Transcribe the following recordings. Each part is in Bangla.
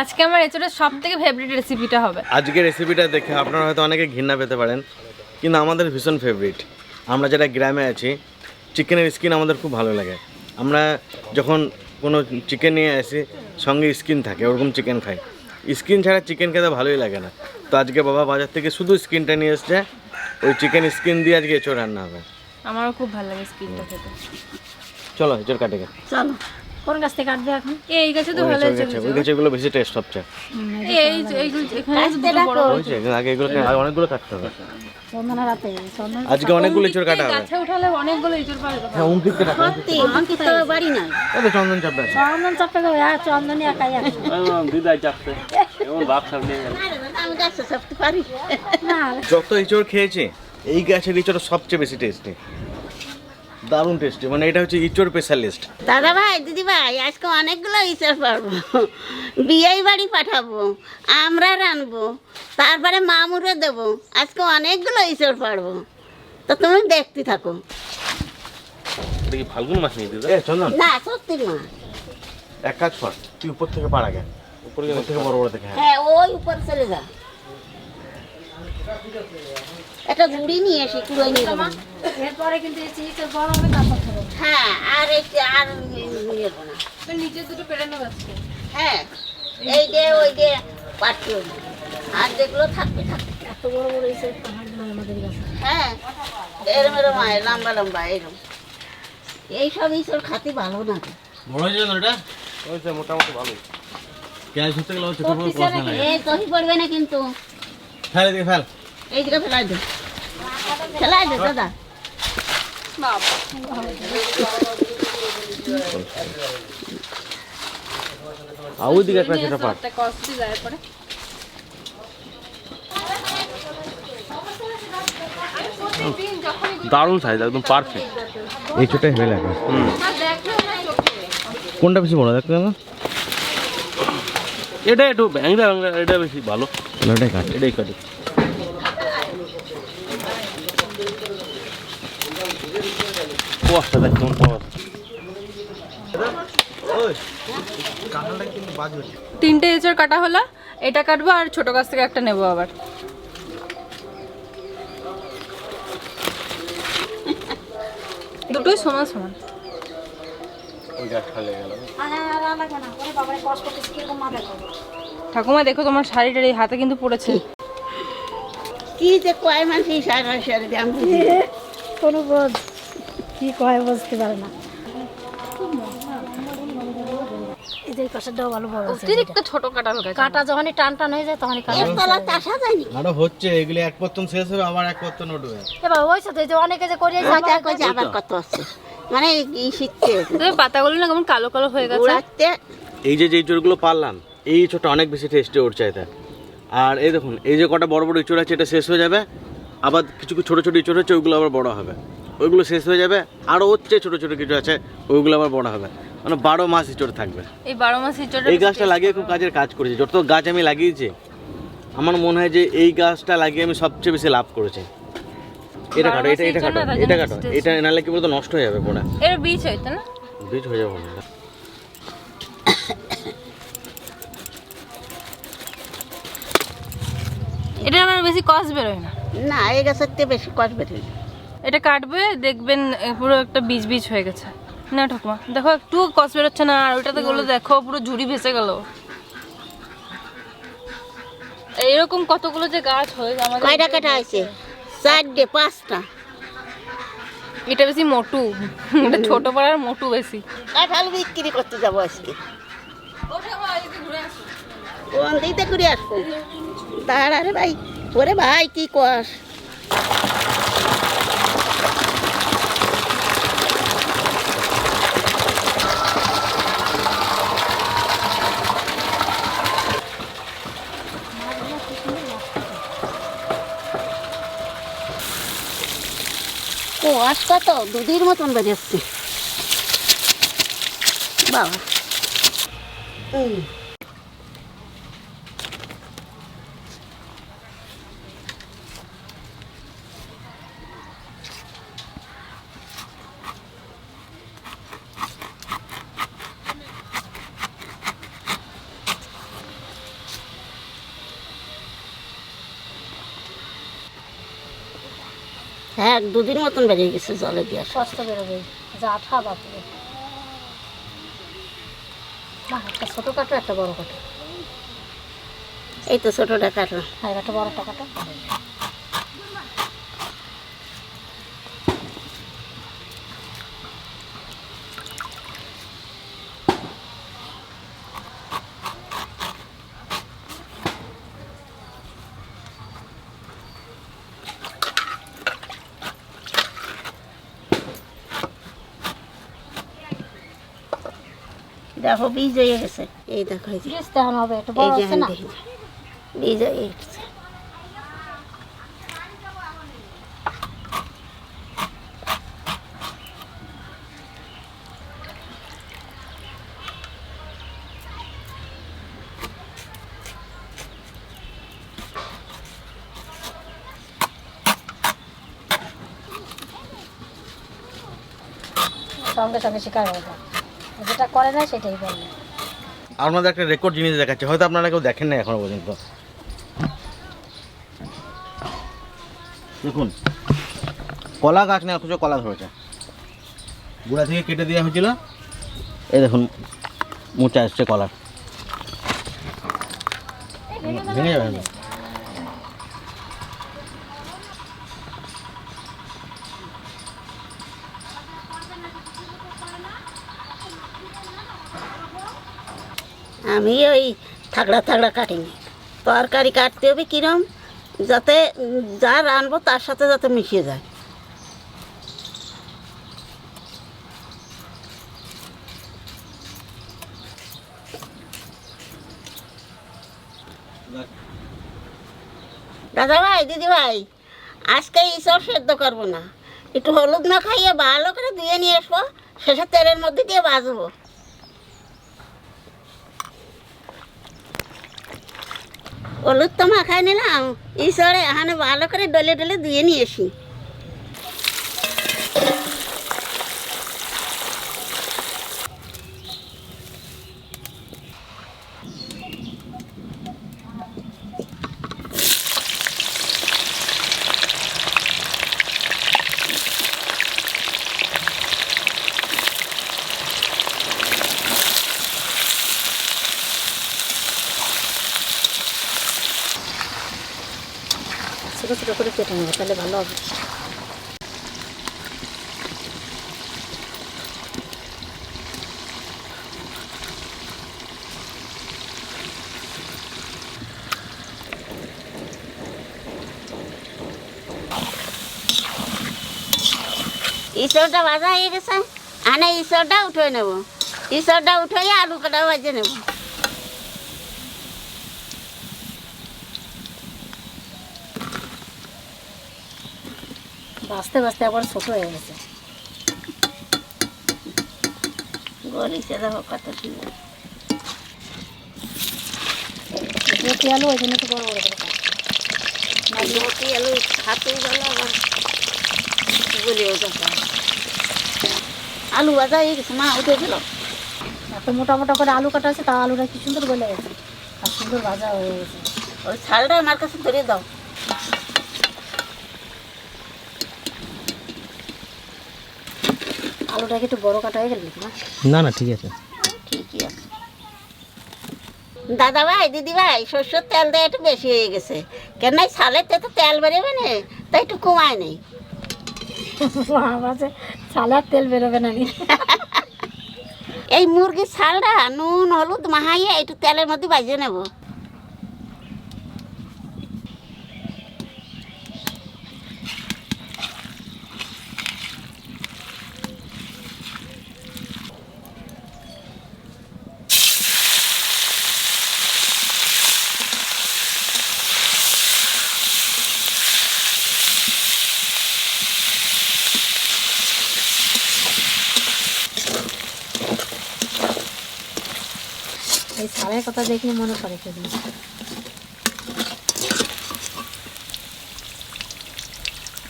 আজকে আমার এচোরের সব থেকে ফেভারিট রেসিপিটা হবে। আজকে রেসিপিটা দেখে আপনারা হয়তো অনেকে ঘৃণা পেতে পারেন কিন্তু আমাদের ভীষণ ফেভারিট আমরা যারা গ্রামে আছি চিকেনের স্কিন আমাদের খুব ভালো লাগে। আমরা যখন কোনো চিকেন নিয়ে আসি সঙ্গে স্কিন থাকে ওরকম চিকেন খাই। স্কিন ছাড়া চিকেন খেতে ভালোই লাগে না। তো আজকে বাবা বাজার থেকে শুধু স্কিনটা নিয়ে এসছে ওই চিকেন স্কিন দিয়ে আজকে এঁচড় রান্না হবে। আমারও খুব ভালো লাগে স্কিনটা খেতে। চলো এঁচড় কাটে চলো। কোন গাছ থেকে কাটবে এখন? এই গাছে তো ভালো গাছে ওই গাছেগুলো বেশি টেস্ট সবচেয়ে এই এইগুলো এখানে বড় আগে এগুলো অনেকগুলো কাটতে হবে। চন্দনা রাতে আজকে অনেকগুলো এঁচড় কাটা হবে। গাছে উঠালে অনেকগুলো ইঁচড় পাওয়া হ্যাঁ উনত্রিশটা টাকা সত্যি অঙ্কিত বাড়ি নাই। এই চন্দন চাপটা চন্দন চাপে গো হ্যাঁ চন্দনই একাই আছে। দিদাই চাপতে এমন ভাব সামনে আমি গাছে চাপতে পারি। না যত ইঁচড় খেয়েছি এই গাছের ইঁচড় সবচেয়ে বেশি টেস্টি দারুণ টেস্টি মানে এটা হচ্ছে ইঁচড় স্পেশালিস্ট দাদা ভাই দিদি ভাই আজকে অনেকগুলো ইচার পারব। বিয়ে বাড়ি পাঠাবো আমরা রানবো তারপরে মামুরে দেবো আজকে অনেকগুলো ইচার পারব। তো তুমি দেখতে থাকো। কি ফাল্গুন মাস নিয়ে দিদা? এ চন্দন। না সত্যি মা। এক কাজ কর তুই উপর থেকে পাড়া গে উপর থেকে বড় বড় থেকে হ্যাঁ হ্যাঁ ওই উপর চলে যা। একটা ঝুড়ি নিয়ে এসে কুড়োই নিয়ে যাব। এরপরে কিন্তু এই চিজ বড় হবে তারপর খাব। হ্যাঁ আর একটু আর নিয়ে যাব না। নিচে দুটো পেরে নেব হ্যাঁ এই যে ওই যে আর যেগুলো থাকবে থাকবে। এত বড় বড় এই সব পাহাড় নয় আমাদের কাছে হ্যাঁ এরম এরম হয় লম্বা লম্বা এরম। এইসব খাতে ভালো না বড় হয়েছে না এটা হয়েছে মোটামুটি ভালো গেলে এই পড়বে না কিন্তু। ফেলে দিয়ে ফেল। এই দিকে ফেলাই দে। ফেলাই দে দাদা। দিকে একটা ছোট পাট যায় দারুণ সাইজ একদম পারফেক্ট এই ছোটাই হয়ে লাগে কোনটা বেশি বড় দেখতে না এটা একটু ব্যাংরা ব্যাংরা এটা বেশি ভালো। ওটাই কাট। এটাই কাটে। কোয়াশটা দেখ কেমন কাঁঠালটা তিনটে এঁচড় কাটা হলো এটা কাটবো আর ছোট গাছ থেকে একটা নেব আবার। দুটোই সমান সমান। ঠাকুমা দেখো তোমার শাড়িটার এই হাতে কিন্তু পড়েছে। কি যে কয় মাস সারা সারি আমি কোনো বোঝ কি কয় বুঝতে পারে না। এই যে কষাটাও ভালো বড় অতিরিক্ত ছোট কাটাল গাছ। কাটা যখনই টান টান হয়ে যায় তখনই কাটা এর আসা যায়নি আরও হচ্ছে এগুলি এক পত্তন শেষ হবে আবার এক পত্তন উঠবে। এবার ওই সাথে যে অনেকে যে করিয়ে কয়টা কয়টা আবার কত আছে? মানে এই পাতাগুলো না কেমন কালো কালো হয়ে গেছে। এই যে যে ইঁচড়গুলো পারলাম এই ইঁচড়টা অনেক বেশি টেস্টি ওর চাইতে আর এই দেখুন এই যে কটা বড় বড় ইঁচড় আছে এটা শেষ হয়ে যাবে। আবার কিছু কিছু ছোটো ছোটো ইঁচড় হচ্ছে ওইগুলো আবার বড় হবে। ওইগুলো শেষ হয়ে যাবে। আরও হচ্ছে ছোটো ছোটো কিছু আছে ওইগুলো আবার বড় হবে। মানে বারো মাস ইঁচড় থাকবে। এই বারো মাস ইঁচড়টা এই গাছটা লাগিয়ে খুব কাজের কাজ করেছি। যত গাছ আমি লাগিয়েছি আমার মনে হয় যে এই গাছটা লাগিয়ে আমি সবচেয়ে বেশি লাভ করেছি। এটা কাটো এটা এটা কাটো এটা কাটো। এটা নাহলে কি বলতো নষ্ট হয়ে যাবে পোড়া এর বীজ হইতো না? বীজ হয়ে যাবে না এটা আমার বেশি কস বেরোয় না। না এই গাছের থেকে বেশি কষ্ট বেশি এটা কাটবে দেখবেন পুরো একটা বীজ বীজ হয়ে গেছে। না ঠাকুমা দেখো একটু কস বেরোচ্ছে না আর ওইটাতে গুলো দেখো পুরো ঝুড়ি ভেসে গেল। এরকম কতগুলো যে গাছ হয়ে আমাদের কয়টা কাটা চারটে পাঁচটা। এটা বেশি মোটু এটা ছোট পাড়ার মোটু বেশি। কাঁঠাল বিক্রি করতে যাব আজকে। কোন দিতে করে আসব? দাঁড়া রে ভাই। ওরে ভাই কি কস? কোয়াশ কত দুধের মতন বেরিয়েছে। বাবা। হুম হ্যাঁ এক দুদিন মতন বেরিয়ে গেছে জলে দিয়ে। কষ্ট বেরোবে যা আঠা বাপরে। একটা ছোটো কাটো একটা বড় কাটো এই তো ছোটোটা কাটলাম। হ্যাঁ একটা বড় টাকাটা দেখো বীজ হয়ে গেছে। এই দেখো এই যে। জিনিস দেখানো হবে একটু এই বড় যে আছে না? দেখি। বীজ হয়ে গেছে। সঙ্গে সঙ্গে শিকার হয়ে যায়। যেটা করে না সেটাই বলবে আপনাদের একটা রেকর্ড জিনিস দেখাচ্ছে হয়তো আপনারা কেউ দেখেন না এখনও পর্যন্ত। দেখুন কলা গাছ না অথচ কলা ধরেছে। গুড়া থেকে কেটে দেওয়া হয়েছিল। এই দেখুন মোচা এসছে কলার। ভেঙে যাবে আমি ওই থাকড়া থাকড়া কাটিনি। তরকারি কাটতে হবে কিরম, যাতে যা রানবো তার সাথে যাতে মিশিয়ে যায়। দাদা ভাই দিদি ভাই আজকে এইসব সেদ্ধ করব না। একটু হলুদ না খাইয়ে ভালো করে ধুয়ে নিয়ে আসব শেষে তেলের মধ্যে দিয়ে ভাজবো। হলুদ তো মাখায় নিলাম ঈশ্বরে এখানে ভালো করে ডলে ডলে ধুয়ে নিয়ে ছোটো ছোটো করে কেটে নেব, তাহলে ভালো হবে। ঈশ্বরটা ভাজা হয়ে গেছে, আনে ঈশ্বরটা উঠে নেব। ঈশ্বরটা উঠে আলু কাটা ভাজে নেব। বাঁচতে বাঁচতে আবার ছোটো হয়ে গেছে। দেখো কত সুন্দর লতি আলু ওই জন্য একটু বড় বড় করে লতি আলু গেল আবার আলু ভাজা হয়ে গেছে মা উঠে দিল এত মোটা মোটা করে আলু কাটা আছে তা আলুটা কি সুন্দর গলে গেছে। আর সুন্দর ভাজা হয়ে গেছে। ওই ছালটা আমার কাছে ধরে দাও। আলুটা একটু বড় কাটা হয়ে গেল না না ঠিক আছে। ঠিকই আছে। দাদা ভাই দিদি ভাই সর্ষের তেল দেয় একটু বেশি হয়ে গেছে। কেন এই ছালেতে তো তেল বেরোবে না তাই একটু কমায় নেই। আর তেল বেরোবে না এই মুরগির ছালটা নুন হলুদ মাহাইয়ে একটু তেলের মধ্যে বাজিয়ে নেব। এই সারের কথা দেখলে মনে পড়ে সেদিন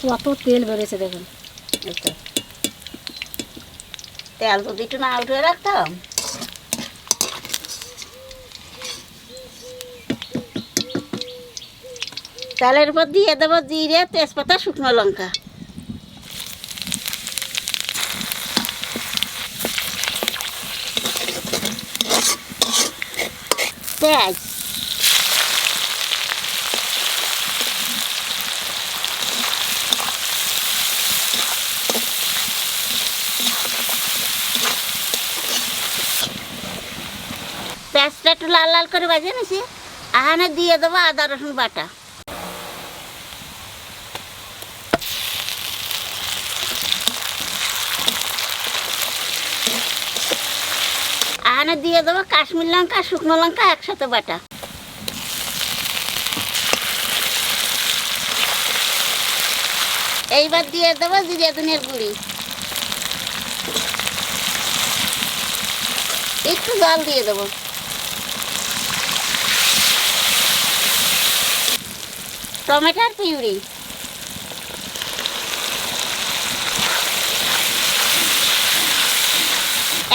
কত তেল বেরোছে দেখুন। তো। তেল যদি একটু না উঠে রাখতাম। তেলের উপর দিয়ে দেবো জিরে, তেজপাতা, শুকনো লঙ্কা। পেঁয়াজ পেঁয়াজটা একটু লাল লাল করে বাজে নিছি। আহানে দিয়ে দেবো আদা রসুন বাটা। আহানে দিয়ে দেবো কাশ্মীর লঙ্কা, শুকনো লঙ্কা, একসাথে বাটা। এইবার দিয়ে দেবো জিরে ধনের গুঁড়ি। একটু জল দিয়ে দেবো। টমেটোর পিউরি।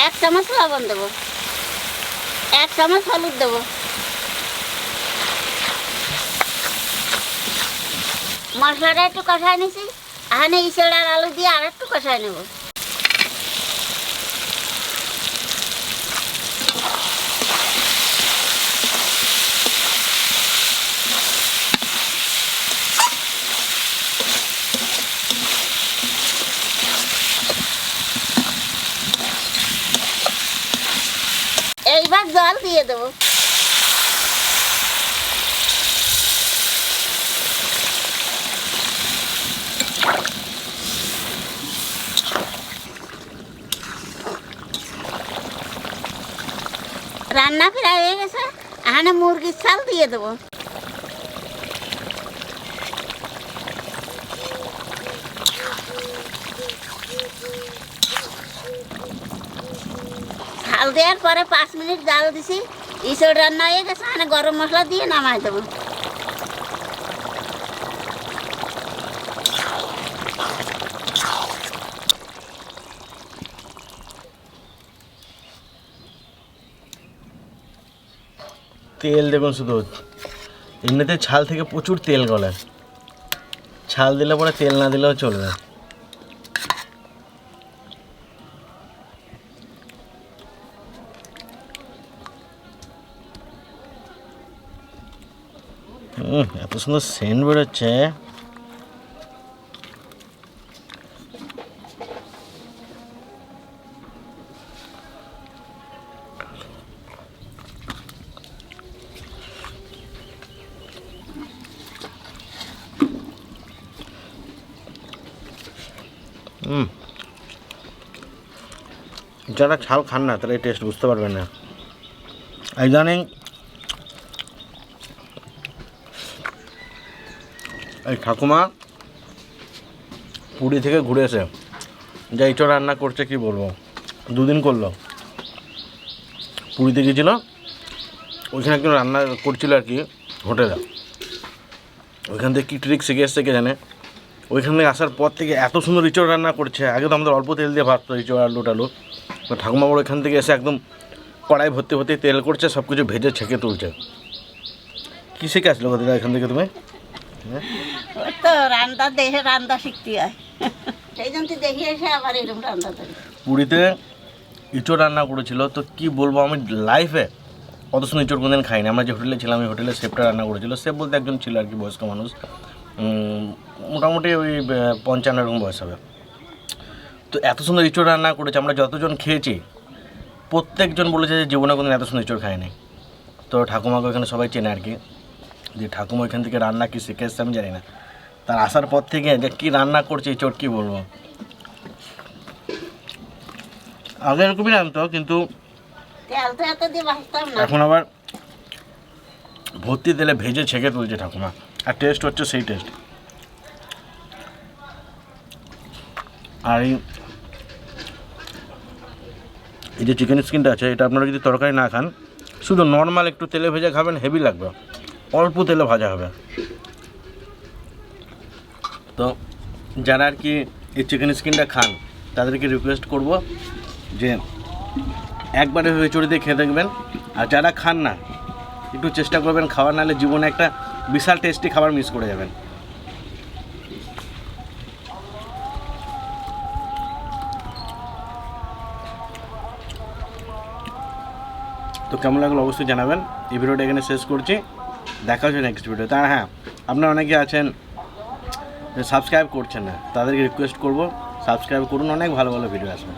এক চামচ লবণ দেবো। এক চামচ হলুদ দেব। মশলাটা একটু কষায় নিছি। এখানে ইসলার আলু দিয়ে আর একটু কষায় নেব এইবার জল দিয়ে দেবো রান্না ফেরা হয়ে গেছে এখানে মুরগির চাল দিয়ে দেবো ঝাল দেওয়ার পরে পাঁচ মিনিট জাল দিছি ইসব রান্না হয়ে গেছে এখানে গরম মশলা দিয়ে নামাই দেবো। তেল দেখুন শুধু। এমনিতে ছাল থেকে প্রচুর তেল গলে। ছাল দিলে পরে তেল না দিলেও চলবে। হুম এত সুন্দর সেন্ট বেরোচ্ছে। যারা ছাল খান না, তারা এই টেস্ট বুঝতে পারবেন না। ইদানিং এই ঠাকুমা পুরী থেকে ঘুরে এসে, যা ইঁচড় রান্না করছে কি বলব, দুদিন করল। পুরীতে গিয়েছিল ওইখানে একজন রান্না করছিল আর কি, হোটেলে। ওইখান থেকে কী ট্রিক শিখে এসছে কে জানে? ওইখান থেকে আসার পর থেকে এত সুন্দর ইঁচড় রান্না করছে, আগে তো আমাদের অল্প তেল দিয়ে ভাজতো ইঁচড় আলু টালু। ঠাকুমা বড় এখান থেকে এসে একদম কড়াই ভর্তি ভর্তি তেল করছে সব কিছু ভেজে ছেঁকে তুলছে। কী শিখে আসলো কথা এখান থেকে তুমি? পুরীতে ইঁচড় রান্না করেছিল, তো কি বলব আমি লাইফে অত সুন্দর ইঁচড় কোনদিন খাইনি। আমরা যে হোটেলে ছিলাম ওই হোটেলে শেফটা রান্না করেছিল। শেফ বলতে একজন ছিল আর কি, বয়স্ক মানুষ। মোটামুটি ওই পঞ্চান্ন এরকম বয়স হবে। তো এত সুন্দর ইঁচড় রান্না করেছে, আমরা যতজন খেয়েছি, প্রত্যেকজন বলেছে যে জীবনে কোনো এত সুন্দর ইঁচড় খায়নি তো ঠাকুমাকে ওখানে সবাই চেনে আর কি। যে ঠাকুমা ওইখান থেকে রান্না কি শিখে এসছে আমি জানি না। তার আসার পর থেকে যে কী রান্না করছে ইঁচড় কী বলব? আগে এরকমই রান্নতো কিন্তু এখন আবার ভর্তি তেলে ভেজে ছেঁকে তুলছে ঠাকুমা। আর টেস্ট হচ্ছে সেই টেস্ট আর এই এই যে চিকেন স্কিনটা আছে এটা আপনারা যদি তরকারি না খান শুধু নর্মাল একটু তেলে ভেজে খাবেন হেভি লাগবে। অল্প তেলে ভাজা হবে। তো যারা আর কি এই চিকেন স্কিনটা খান, তাদেরকে রিকোয়েস্ট করব যে একবারে চড়ে দিয়ে খেয়ে দেখবেন। আর যারা খান না, একটু চেষ্টা করবেন খাওয়ার, নাহলে জীবনে একটা বিশাল টেস্টি খাবার মিস করে যাবেন। তো কেমন লাগল অবশ্যই জানাবেন। এই ভিডিওটা এখানে শেষ করছি। দেখা হচ্ছে নেক্সট ভিডিও তা। হ্যাঁ আপনারা অনেকে আছেন সাবস্ক্রাইব করছেন না, তাদেরকে রিকোয়েস্ট করব সাবস্ক্রাইব করুন, অনেক ভালো ভালো ভিডিও আসবে।